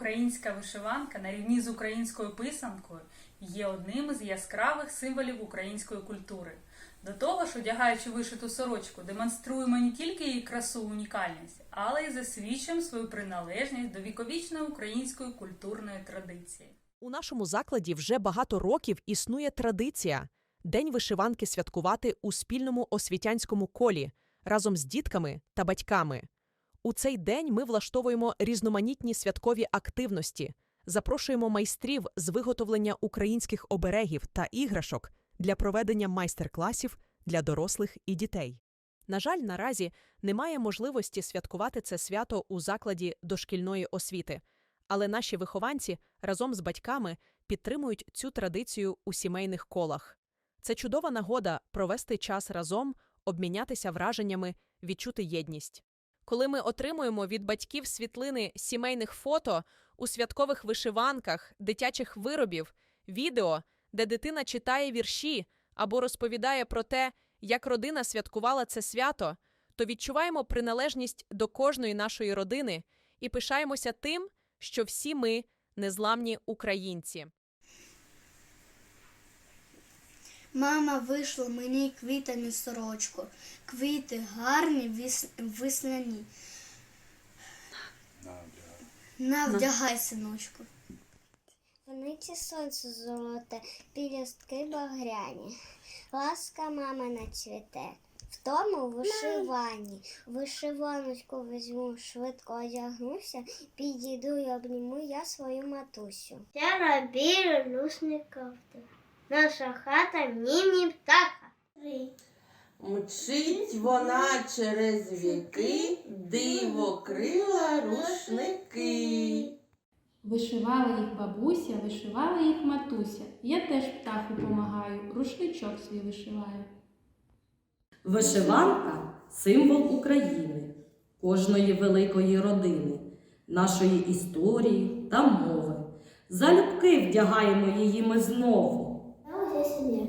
Українська вишиванка на рівні з українською писанкою є одним із яскравих символів української культури. До того ж, одягаючи вишиту сорочку, демонструємо не тільки її красу унікальність, але й засвідчуємо свою приналежність до віковічної української культурної традиції. У нашому закладі вже багато років існує традиція День вишиванки святкувати у спільному освітянському колі разом з дітками та батьками. У цей день ми влаштовуємо різноманітні святкові активності, запрошуємо майстрів з виготовлення українських оберегів та іграшок для проведення майстер-класів для дорослих і дітей. На жаль, наразі немає можливості святкувати це свято у закладі дошкільної освіти, але наші вихованці разом з батьками підтримують цю традицію у сімейних колах. Це чудова нагода провести час разом, обмінятися враженнями, відчути єдність. Коли ми отримуємо від батьків світлини сімейних фото у святкових вишиванках, дитячих виробів, відео, де дитина читає вірші або розповідає про те, як родина святкувала це свято, то відчуваємо приналежність до кожної нашої родини і пишаємося тим, що всі ми незламні українці. Мама вийшла мені квітами сорочку. Квіти гарні, віс- весняні. Навдягай, синочку. Вниці сонце золоте, пілюстки багряні. Ласка мамина цвіте. В тому вишиванні. Вишиваночку візьму, швидко одягнуся, підійду і обніму я свою матусю. Я робію люсні кофти. Наша хата міні-птаха. Мчить вона через віки, диво крила рушники. Вишивала їх бабуся, вишивала їх матуся. Я теж птаху помагаю, рушничок свій вишиваю. Вишиванка символ України, кожної великої родини, нашої історії та мови. Залюбки вдягаємо її ми знову. Сім'я.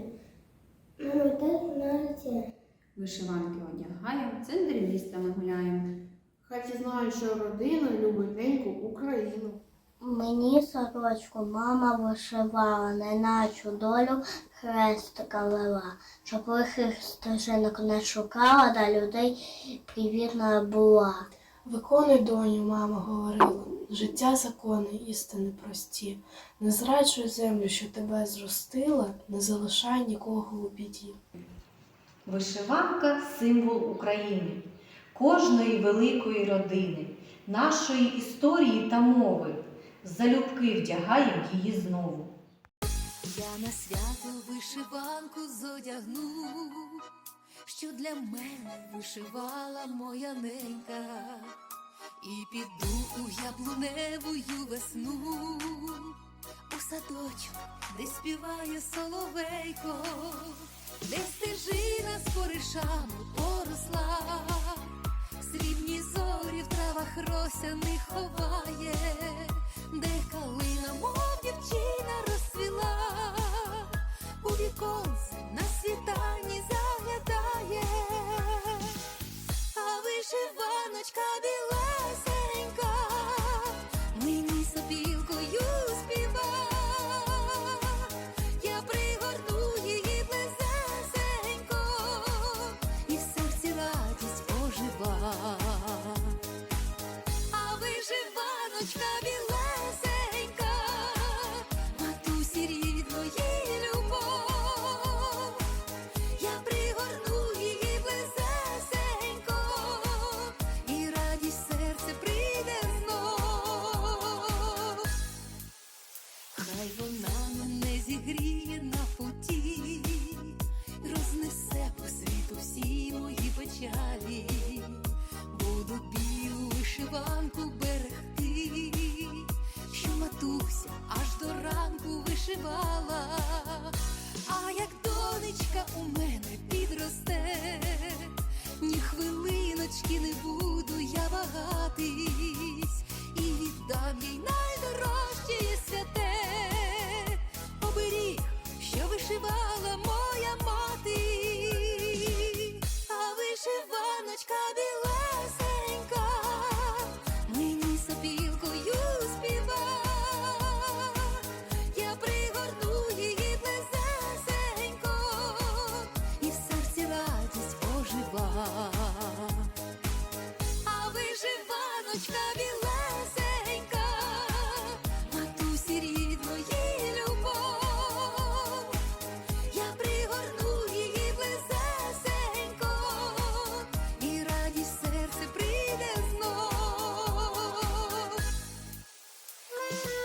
Мама так навіть. Вишиванки одягаємо, в центрі міста ми гуляємо. Хай всі знають, що родина любить неньку Україну. Мені сорочку мама вишивала, неначу долю хрестика вела, щоб лихих стежинок не шукала, да людей привітна була. Виконуй, доню, мама говорила, життя закони, істини прості. Не зраджуй землю, що тебе зростила, не залишай нікого у біді. Вишиванка символ України, кожної великої родини, нашої історії та мови. Залюбки вдягаємо її знову. Я на свято вишиванку зодягну, що для мене вишивала моя ненька, і піду у яблуневую весну, у садочок, де співає соловейко, де стежина з коришами поросла, срібні зорі в травах рося не ховає, де калина. вишиванку берегти, що матуся аж до ранку вишивала. 何?